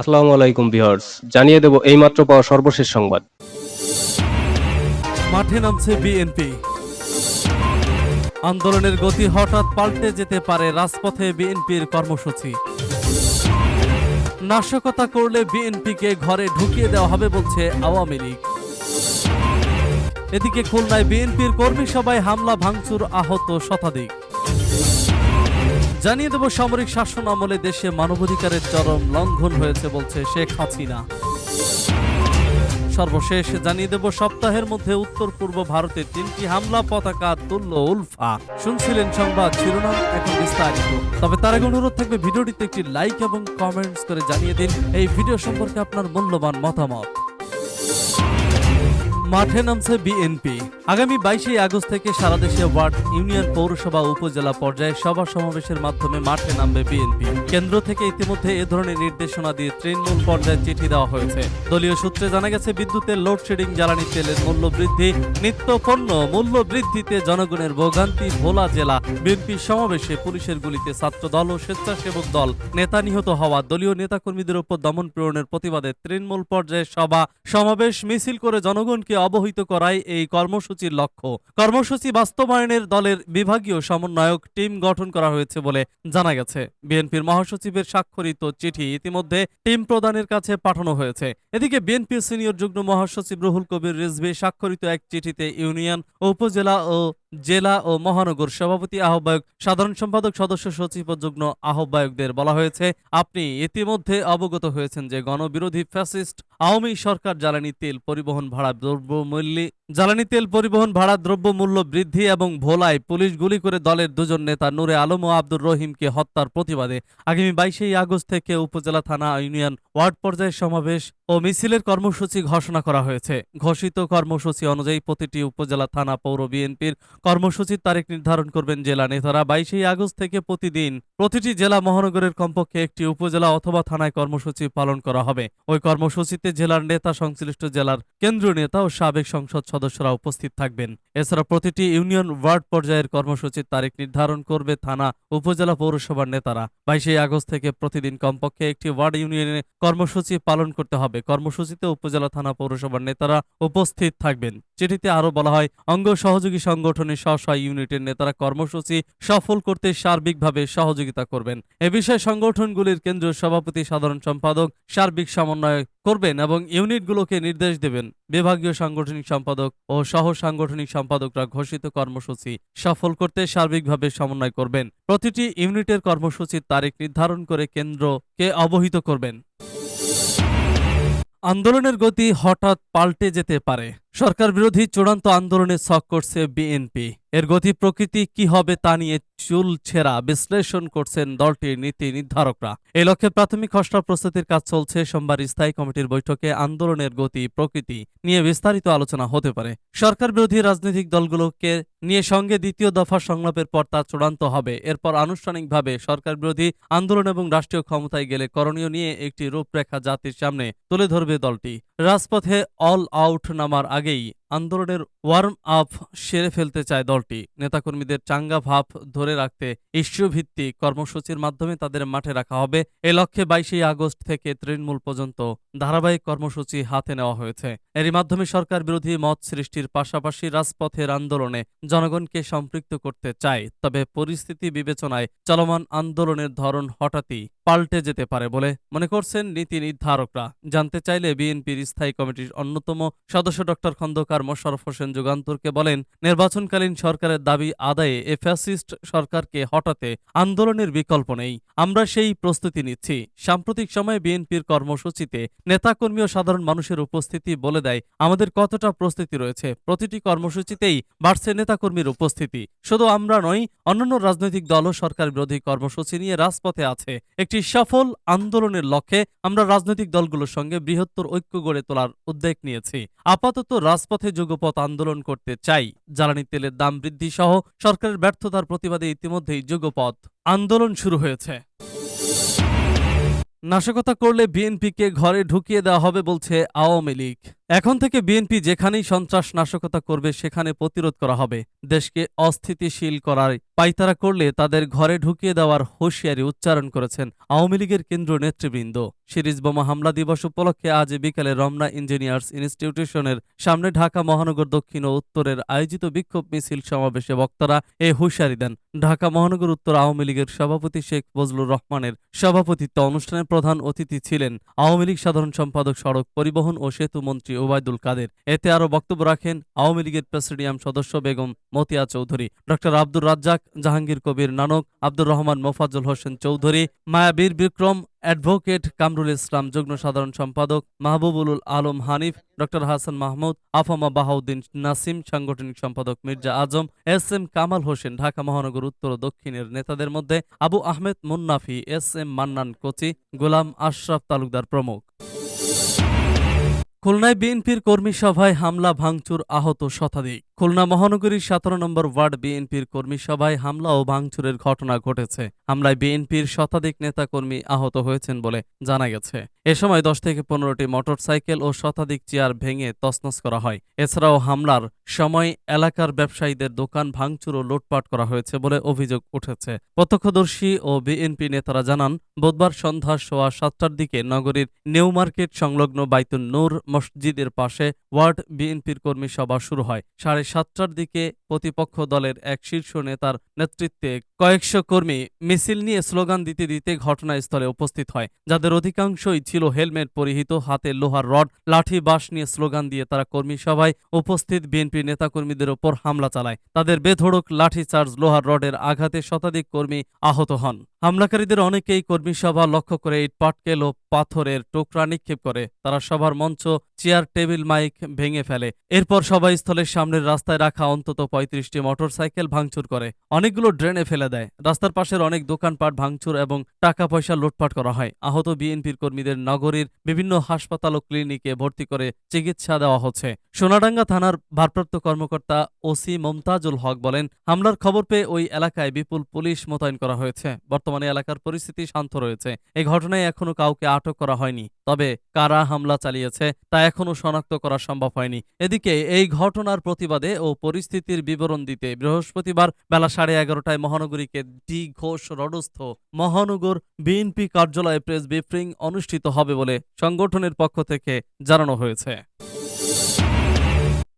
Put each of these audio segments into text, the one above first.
আসসালামু আলাইকুম ভিউয়ার্স, জানিয়ে দেব এইমাত্র পাওয়া সর্বশেষ সংবাদ। মাঠে নামছে বিএনপি। আন্দোলনের গতি হঠাৎ পাল্টে যেতে পারে রাজপথে বিএনপির কর্মসূচি। নাশকতা করলে বিএনপিকে ঘরে ঢুকিয়ে দেওয়া হবে বলছে আওয়ামী লীগ। এদিকে খুলনায় বিএনপির কর্মী সভায় হামলা, ভাঙচুর আহত শতাধিক। জানিয়ে দেব, সামরিক শাসন আমলে দেশে মানবাধিকারের চরম লঙ্ঘন হয়েছে বলছে শেখ হাসিনা। সর্বশেষ জানিয়ে দেব, সপ্তাহের মধ্যে উত্তর পূর্ব ভারতে তিনটি হামলা, পতাকা তুলল উলফা। শুনছিলেন সংবাদ শিরোনাম, এখন বিস্তারিত। তবে তার আগে অনুরোধ থাকবে, ভিডিওটিতে একটি লাইক এবং কমেন্টস করে জানিয়ে দিন। এই ভিডিও সম্পর্কে আপনার মূল্যবান মতামত। মাঠে নামছে বিএনপি। আগামী বাইশে আগস্ট থেকে সারা দেশে ওয়ার্ড ইউনিয়ন পৌরসভা উপজেলা পর্যায়ে সভা সমাবেশের মাধ্যমে মাঠে নামবে বিএনপি। কেন্দ্র থেকে ইতিমধ্যে এ ধরনের নির্দেশনা দিয়ে তৃণমূল পর্যায়ে চিঠি দেওয়া হয়েছে। দলীয় সূত্রে জানা গেছে বিদ্যুতের লোডশেডিং, জ্বালানি তেলের মূল্য বৃদ্ধি, নিত্য পণ্য মূল্য বৃদ্ধিতে জনগণের ভোগান্তি, ভোলা জেলা, বিএনপি সমাবেশে পুলিশের গুলিতে ছাত্র দল ও স্বেচ্ছাসেবক দল নেতা নিহত হওয়া দলীয় নেতাকর্মীদের উপর দমন প্রেরণের প্রতিবাদে তৃণমূল পর্যায়ে সভা সমাবেশ মিছিল করে জনগণকে অবহিত করাই এই কর্মসূচির লক্ষ্য। কর্মসূচি বাস্তবায়নের দলের বিভাগীয় সমন্বয়ক টিম গঠন করা হয়েছে বলে জানা গেছে। বিএনপির মহাসচিবের স্বাক্ষরিত চিঠি ইতিমধ্যে টিম প্রদানের কাছে পাঠানো হয়েছে। এদিকে বিএনপির সিনিয়র যুগ্ম মহাসচিব রুহুল কবির রিজভি স্বাক্ষরিত এক চিঠিতে ইউনিয়ন, উপজেলা ও জেলা ও মহানগর সভাপতি আহ্বায়ক, সাধারণ সম্পাদক, সদস্য সচিব ও যুগ্ম আহ্বায়কদের বলা হয়েছে, আপনি ইতিমধ্যে অবগত হয়েছেন যে গণবিরোধী ফ্যাসিস্ট আওয়ামী সরকার জ্বালানি তেল পরিবহন ভাড়া দ্রব্যমূল্যে জ্বালানি তেল পরিবহন, ভাড়া, দ্রব্যমূল্য বৃদ্ধি এবং ভোলায় পুলিশ গুলি করে দলের দুজন নেতা নূরে আলম ও আব্দুর রহিমকে হত্যার প্রতিবাদে আগামী বাইশেই আগস্ট থেকে উপজেলা থানা ইউনিয়ন ওয়ার্ড পর্যায়ে সমাবেশ ও মিছিলের কর্মসূচি ঘোষণা করা হয়েছে। ঘোষিত কর্মসূচি অনুযায়ী প্রতিটি উপজেলা থানা পৌর বিএনপির কর্মসূচির তারিখ নির্ধারণ করবেন জেলা নেতারা। বাইশেই আগস্ট থেকে প্রতিদিন প্রতিটি জেলা মহানগরের কমপক্ষে একটি উপজেলা অথবা থানায় কর্মসূচি পালন করা হবে। ওই কর্মসূচিতে জেলার নেতা, সংশ্লিষ্ট জেলার কেন্দ্রীয় নেতা ও সাবেক সংসদ সদস্যরা উপস্থিত থাকবেন। এছাড়া প্রতিটি ইউনিয়ন ওয়ার্ড পর্যায়ের কর্মসূচির তারিখ নির্ধারণ করবে থানা, উপজেলা পৌরসভার নেতারা। বাইশে আগস্ট থেকে প্রতিদিন কমপক্ষে একটি ওয়ার্ড ইউনিয়নে কর্মসূচি পালন করতে হবে। কর্মসূচিতে উপজেলা, থানা, পৌরসভার নেতারা উপস্থিত থাকবেন। চিঠিতে আরও বলা হয়, অঙ্গ সহযোগী সংগঠনের স্ব ইউনিটের নেতারা কর্মসূচি সফল করতে সার্বিকভাবে সহযোগিতা করবেন। এ বিষয়ে সংগঠনগুলির কেন্দ্রীয় সভাপতি, সাধারণ সম্পাদক, সার্বিক সমন্বয় করবেন এবং ইউনিটগুলোকে নির্দেশ দেবেন। বিভাগীয় সাংগঠনিক সম্পাদক ও সহ সাংগঠনিক সম্পাদকরা ঘোষিত কর্মসূচি সফল করতে সার্বিকভাবে সমন্বয় করবেন। প্রতিটি ইউনিটের কর্মসূচির তারিখ নির্ধারণ করে কেন্দ্রকে অবহিত করবেন। আন্দোলনের গতি হঠাৎ পাল্টে যেতে পারে। সরকার বিরোধী চূড়ান্ত আন্দোলনে ছক করছে বিএনপি। এর গতি প্রকৃতি কি হবে তা নিয়ে চুল ছেঁড়া বিশ্লেষণ করছেন দলটির নীতি নির্ধারকরা। এই লক্ষ্যে প্রাথমিক খসড়া প্রস্তুতির কাজ চলছে। সোমবার স্থায়ী কমিটির বৈঠকে আন্দোলনের গতি প্রকৃতি নিয়ে বিস্তারিত আলোচনা হতে পারে। সরকার বিরোধী রাজনৈতিক দলগুলোকে নিয়ে সঙ্গে দ্বিতীয় দফা সংলাপের পর তা চূড়ান্ত হবে। এরপর আনুষ্ঠানিকভাবে সরকার বিরোধী আন্দোলন এবং রাষ্ট্রীয় ক্ষমতায় গেলে করণীয় নিয়ে একটি রূপরেখা জাতির সামনে তুলে ধরবে দলটি। রাজপথে অল আউট নামার gay. আন্দোলনের ওয়ার্ম আপ সেরে ফেলতে চায় দলটি। নেতাকর্মীদের চাঙ্গা ভাব ধরে রাখতে ইস্যু ভিত্তিক কর্মসূচির মাধ্যমে তাদের মাঠে রাখা হবে। এ লক্ষ্যে বাইশে আগস্ট থেকে তৃণমূল পর্যন্ত ধারাবাহিক কর্মসূচি হাতে নেওয়া হয়েছে। এরই মাধ্যমে সরকার বিরোধী মত সৃষ্টির পাশাপাশি রাজপথের আন্দোলনে জনগণকে সম্পৃক্ত করতে চায়, তবে পরিস্থিতি বিবেচনায় চলমান আন্দোলনের ধরন হঠাৎই পাল্টে যেতে পারে বলে মনে করছেন নীতি নির্ধারকরা। জানতে চাইলে বিএনপির স্থায়ী কমিটির অন্যতম সদস্য ডক্টর খন্দকার মোশারফ হোসেন যুগান্তরকে বলেন, নির্বাচনকালীন সরকারের দাবি আদায়ে এ ফ্যাসিস্ট সরকারকে হটাতে আন্দোলনের বিকল্প নেই। আমরা সেই প্রস্তুতি নিচ্ছি। সাম্প্রতিক সময়ে বিএনপির কর্মসূচিতে নেতাকর্মী ও সাধারণ মানুষের উপস্থিতি বলে দেয়, আমাদের কতটা প্রস্তুতি রয়েছে। প্রতিটি কর্মসূচিতেই বাড়ছে নেতাকর্মীর উপস্থিতি। শুধু আমরা নই, অন্যান্য রাজনৈতিক দলও সরকার বিরোধী কর্মসূচি নিয়ে রাজপথে আছে। একটি সফল আন্দোলনের লক্ষ্যে আমরা রাজনৈতিক দলগুলোর সঙ্গে বৃহত্তর ঐক্য গড়ে তোলার উদ্যোগ নিয়েছি। আপাতত রাজপথে যুগপথ আন্দোলন করতে চাই। জ্বালানি তেলের দাম বৃদ্ধি সহ সরকারের ব্যর্থতার প্রতিবাদে ইতিমধ্যেই যুগপথ আন্দোলন শুরু হয়েছে। নাশকতা করলে বিএনপিকে ঘরে ঢুকিয়ে দেওয়া হবে বলছে আওয়ামী লীগ। এখন থেকে বিএনপি যেখানেই সন্ত্রাস নাশকতা করবে, সেখানে প্রতিরোধ করা হবে। দেশকে অস্থিতিশীল করার পাইতারা করলে তাদের ঘরে ঢুকিয়ে দেওয়ার হুঁশিয়ারি উচ্চারণ করেছেন আওয়ামী লীগের কেন্দ্রীয় নেতৃবৃন্দ। সিরিজ বোমা হামলা দিবস উপলক্ষে আজ বিকালে রমনা ইঞ্জিনিয়ার্স ইনস্টিটিউশনের সামনে ঢাকা, মহানগর দক্ষিণ ও উত্তরের আয়োজিত বিক্ষোভ মিছিল সমাবেশে বক্তারা এ হুঁশিয়ারি দেন। ঢাকা, মহানগর উত্তর আওয়ামী লীগের সভাপতি শেখ ফজলুর রহমানের সভাপতিত্ব অনুষ্ঠানে প্রধান অতিথি ছিলেন আওয়ামী লীগ সাধারণ সম্পাদক সড়ক পরিবহন ও সেতু মন্ত্রী ওবায়দুল কাদের। এতে আরও বক্তব্য রাখেন আওয়ামী লীগের প্রেসিডিয়াম সদস্য বেগম মতিয়া চৌধুরী ডক্টর আব্দুর রাজ্জাক, জাহাঙ্গীর কবির নানক, আব্দুর রহমান মোফাজ্জল হোসেন চৌধুরী মায়াবীর বিক্রম, অ্যাডভোকেট কামরুল ইসলাম, যুগ্ম সাধারণ সম্পাদক মাহবুবুল আলম হানিফ ডক্টর হাসান মাহমুদ, আফামা বাহাউদ্দিন নাসিম, সাংগঠনিক সম্পাদক মির্জা আজম, এস এম কামাল হোসেন, ঢাকা মহানগর উত্তর ও দক্ষিণের নেতাদের মধ্যে আবু আহমেদ মুন্নাফি, এস এম মান্নান কোচি, গোলাম আশরাফ তালুকদার প্রমুখ। খুলনায় বিএনপির কর্মী সভায় হামলা, ভাঙচুর আহত শতাধিক। খুলনা মহানগরীর সতেরো নম্বর ওয়ার্ড বিএনপির কর্মী সভায় হামলা ও ভাঙচুরের ঘটনা ঘটেছে। হামলায় বিএনপির শতাধিক নেতাকর্মী আহত হয়েছেন বলে জানা গেছে। এ সময় দশ থেকে পনেরোটি মোটরসাইকেল ও শতাধিক চেয়ার ভেঙে তছনছ করা হয়। এছাড়াও হামলার সময় এলাকার ব্যবসায়ীদের দোকান ভাঙচুর ও লুটপাট করা হয়েছে বলে অভিযোগ উঠেছে। প্রত্যক্ষদর্শী ও বিএনপি নেতারা জানান, বুধবার সন্ধ্যা সোয়া সাতটার দিকে নগরীর নিউ মার্কেট সংলগ্ন বাইতুন নূর মসজিদের পাশে ওয়ার্ড বিএনপির কর্মী সভা শুরু হয়। সাড়ে সাতটার দিকে প্রতিপক্ষ দলের এক শীর্ষ নেতার নেতৃত্বে কয়েকশো কর্মী মিছিল নিয়ে স্লোগান দিতে দিতে ঘটনাস্থলে উপস্থিত হয়, যাদের অধিকাংশই ছিল হেলমেট পরিহিত, হাতে লোহার রড, লাঠি, বাঁশ নিয়ে স্লোগান দিয়ে তারা কর্মী সভায় উপস্থিত বিএনপি নেতাকর্মীদের ওপর হামলা চালায়। তাদের বেধড়ক, লাঠি চার্জ, লোহার রডের আঘাতে শতাধিক কর্মী আহত হন। হামলাকারীদের অনেকেই কর্মী সভা লক্ষ্য করে ইট পাটকেল ও পাথরের টুকরা নিক্ষেপ করে। তারা সভার মঞ্চ, চেয়ার, টেবিল, মাইক ভেঙে ফেলে। এরপর সভাস্থলের সামনের রাস্তায় রাখা অন্তত পঁয়ত্রিশটি মোটরসাইকেল ভাঙচুর করে। অনেকগুলো ড্রেনে ফেলে দেয়। রাস্তার পাশের অনেক দোকানপাট ভাঙচুর এবং টাকা পয়সা লুটপাট করা হয়। আহত বিএনপির কর্মীদের নগরীর বিভিন্ন হাসপাতাল ও ক্লিনিকে ভর্তি করে চিকিৎসা দেওয়া হচ্ছে। সোনাডাঙ্গা থানার ভারপ্রাপ্ত কর্মকর্তা ওসি মমতাজুল হক বলেন, হামলার খবর পেয়ে ওই এলাকায় বিপুল পুলিশ মোতায়েন করা হয়েছে। বর্তমানে এলাকার পরিস্থিতি শান্ত রয়েছে। এই ঘটনায় এখনও কাউকে আটক করা হয়নি। তবে কারা হামলা চালিয়েছে তা এখনও শনাক্ত করা সম্ভব হয়নি। এদিকে এই ঘটনার প্রতিবাদে ও পরিস্থিতির বিবরণ দিতে। বৃহস্পতিবার বেলা সাড়ে এগারোটায় মহানগরীকে ডি ঘোষ রডস্থ মহানগর বিএনপি কার্যালয়ে প্রেস ব্রিফিং অনুষ্ঠিত হবে বলে সংগঠনের পক্ষ থেকে জানানো হয়েছে।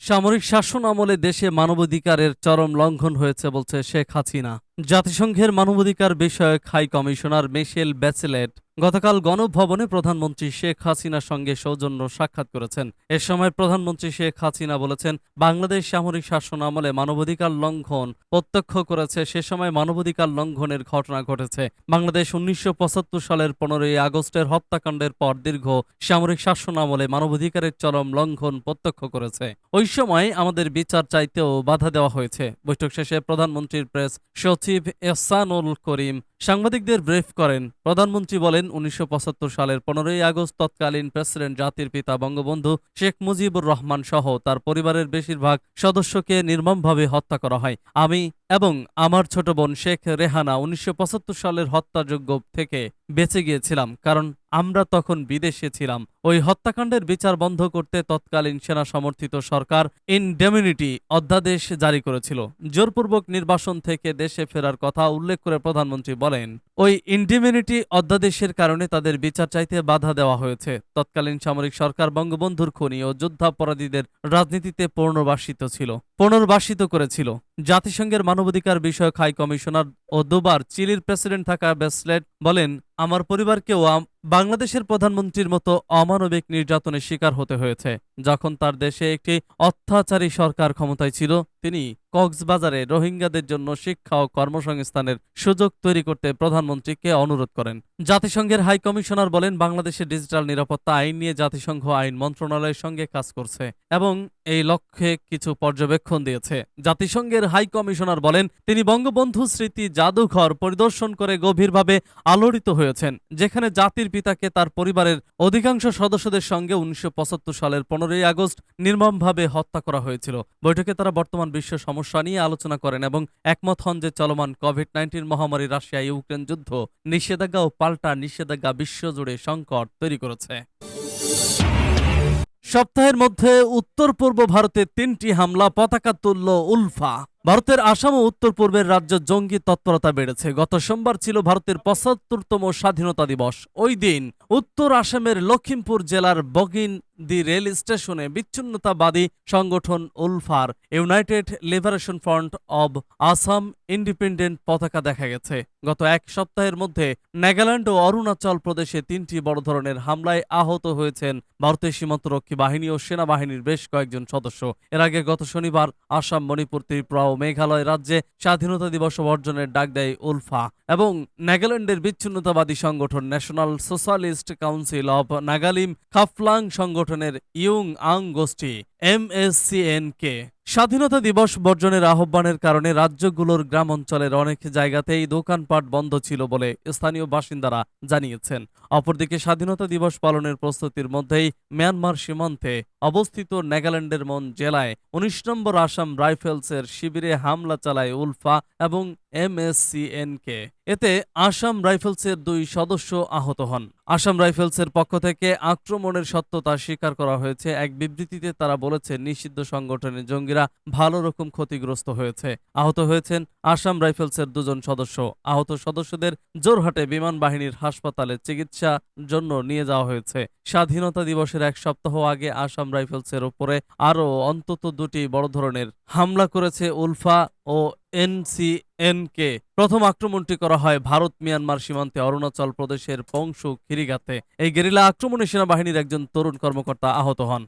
সামরিক শাসন আমলে দেশে মানবাধিকারের চরম লঙ্ঘন হয়েছে বলছে শেখ হাসিনা। জাতিসংঘের মানবাধিকার বিষয়ক হাই কমিশনার মিশেল ব্যাচেলেট গতকাল গণভবনে প্রধানমন্ত্রী শেখ হাসিনার সঙ্গে সৌজন্য সাক্ষাৎ করেছেন। এ সময় প্রধানমন্ত্রী শেখ হাসিনা বলেছেন, বাংলাদেশ সামরিক শাসন আমলে মানবাধিকার লঙ্ঘন প্রত্যক্ষ করেছে, সে সময় মানবাধিকার লঙ্ঘনের ঘটনা ঘটেছে। বাংলাদেশ উনিশশো পঁচাত্তর সালের পনেরোই আগস্টের হত্যাকাণ্ডের পর দীর্ঘ সামরিক শাসন আমলে মানবাধিকারের চরম লঙ্ঘন প্রত্যক্ষ করেছে। ওই সময় আমাদের বিচার চাইতেও বাধা দেওয়া হয়েছে। বৈঠক শেষে প্রধানমন্ত্রীর প্রেস এহসানুল করিম। সাংবাদিকদের ব্রিফ করেন। প্রধানমন্ত্রী বলেন, উনিশশো পঁচাত্তর সালের পনেরোই আগস্ট তৎকালীন প্রেসিডেন্ট জাতির পিতা বঙ্গবন্ধু শেখ মুজিবুর রহমান সহ তার পরিবারের বেশিরভাগ সদস্যকে নির্মমভাবে হত্যা করা হয়। আমি এবং আমার ছোট বোন শেখ রেহানা উনিশশো পঁচাত্তর সালের হত্যাযোগ্য থেকে বেঁচে গিয়েছিলাম, কারণ আমরা তখন বিদেশে ছিলাম। ওই হত্যাকাণ্ডের বিচার বন্ধ করতে তৎকালীন সেনা সমর্থিত সরকার ইনডেমিনিটি অধ্যাদেশ জারি করেছিল। জোরপূর্বক নির্বাসন থেকে দেশে ফেরার কথা উল্লেখ করে প্রধানমন্ত্রী বলেন ওই ইন্ডিমিউনিটি অধ্যাদেশের কারণে তাদের বিচার চাইতে বাধা দেওয়া হয়েছে। তৎকালীন সামরিক সরকার বঙ্গবন্ধুর খনি ও যুদ্ধাপরাধীদের রাজনীতিতে পুনর্বাসিত ছিল। পুনর্বাসিত করেছিল। জাতিসংঘের মানবাধিকার বিষয়ক হাই কমিশনার ও দুবার চিলির প্রেসিডেন্ট থাকা বেসলেট বলেন, আমার পরিবারকেও বাংলাদেশের প্রধানমন্ত্রীর মতো অমানবিক নির্যাতনের শিকার হতে হয়েছে। যখন তার দেশে একটি অত্যাচারী সরকার ক্ষমতায় ছিল, তিনি কক্সবাজারে রোহিঙ্গাদের জন্য শিক্ষা ও কর্মসংস্থানের সুযোগ তৈরি করতে প্রধানমন্ত্রীকে অনুরোধ করেন। জাতিসংঘের হাই কমিশনার বলেন, বাংলাদেশের ডিজিটাল নিরাপত্তা আইন নিয়ে জাতিসংঘ আইন মন্ত্রণালয়ের সঙ্গে কাজ করছে এবং এই লক্ষ্যে কিছু পর্যবেক্ষণ দিয়েছে। জাতিসংঘের হাই কমিশনার বলেন, তিনি বঙ্গবন্ধু স্মৃতি জাদুঘর পরিদর্শন করে গভীরভাবে আলোড়িত হয়েছেন, যেখানে জাতির পিতাকে তার পরিবারের অধিকাংশ সদস্যদের সঙ্গে উনিশশো পঁচাত্তর সালের পনেরোই আগস্ট নির্মমভাবে হত্যা করা হয়েছিল। বৈঠকে তারা বর্তমান বিশ্ব সমস্যা নিয়ে আলোচনা করেন এবং একমত হন যে চলমান কোভিড নাইন্টিন মহামারী রাশিয়া ইউক্রেন যুদ্ধ নিষেধাজ্ঞা ও পাল্টা নিষেধাজ্ঞা বিশ্বজুড়ে সংকট তৈরি করেছে। সপ্তাহের মধ্যে উত্তর পূর্ব ভারতে তিনটি হামলা পতাকা তুলল উলফা। ভারতের আসাম ও উত্তর পূর্বের রাজ্য জঙ্গি তৎপরতা বেড়েছে। গত সোমবার ছিল ভারতের পঁচাত্তরতম স্বাধীনতা দিবস। ওই দিন উত্তর আসামের লখিমপুর জেলার বগিন দি রেল স্টেশনে বিচ্ছিন্নতাবাদী সংগঠন উলফার united liberation front of Assam independent পতাকা দেখা গেছে। গত এক সপ্তাহের মধ্যে নাগাল্যান্ড ও অরুণাচল প্রদেশে তিনটি বড় ধরনের হামলায় আহত হয়েছেন ভারতের সীমান্তরক্ষী বাহিনী ও সেনাবাহিনীর বেশ কয়েকজন সদস্য। এর আগে গত শনিবার আসাম, মণিপুর, ত্রিপুরা মেঘালয় রাজ্যে স্বাধীনতা দিবস বর্জনের ডাক দেয় উলফা এবং নাগাল্যান্ডের বিচ্ছিন্নতাবাদী সংগঠন national socialist council of Nagalim Khaplang সংগঠনের ইয়ুং আং গোষ্ঠী এমএসসিএনকে স্বাধীনতা দিবস বর্জনের আহ্বানের কারণে রাজ্যগুলোর গ্রাম অঞ্চলের অনেক জায়গাতেই দোকানপাট বন্ধ ছিল বলে স্থানীয় বাসিন্দারা জানিয়েছেন। অপরদিকে স্বাধীনতা দিবস পালনের প্রস্তুতির মধ্যেই মিয়ানমার সীমান্তে অবস্থিত নাগাল্যান্ডের মন জেলায় উনিশ নম্বর আসাম রাইফেলসের শিবিরে হামলা চালায় উলফা এবং এমএসসিএনকে এতে আসাম রাইফেলসের দুই সদস্য আহত হন। আসাম রাইফেলসের পক্ষ থেকে আক্রমণের সত্যতা স্বীকার করা হয়েছে। এক বিবৃতিতে তারা বলেছে, নিষিদ্ধ সংগঠনের জঙ্গিরা ভালো রকম ক্ষতিগ্রস্ত হয়েছে। আহত হয়েছেন আসাম রাইফেলসের দুজন সদস্য। আহত সদস্যদের জোরহাটে বিমান বাহিনীর হাসপাতালে চিকিৎসা জন্য নিয়ে যাওয়া হয়েছে। স্বাধীনতা দিবসের এক সপ্তাহ আগে আসাম রাইফেলসের ওপরে আরও অন্তত দুটি বড় ধরনের হামলা করেছে উলফা ও এনসিএনকে প্রথম আক্রমণটি করা হয় ভারত, মিয়ানমার সীমান্তে অরুণাচল প্রদেশের পংশু খিরিগাতে। এই গেরিলা আক্রমণে সেনাবাহিনীর একজন তরুণ কর্মকর্তা আহত হন।